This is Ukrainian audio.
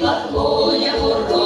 коня горох.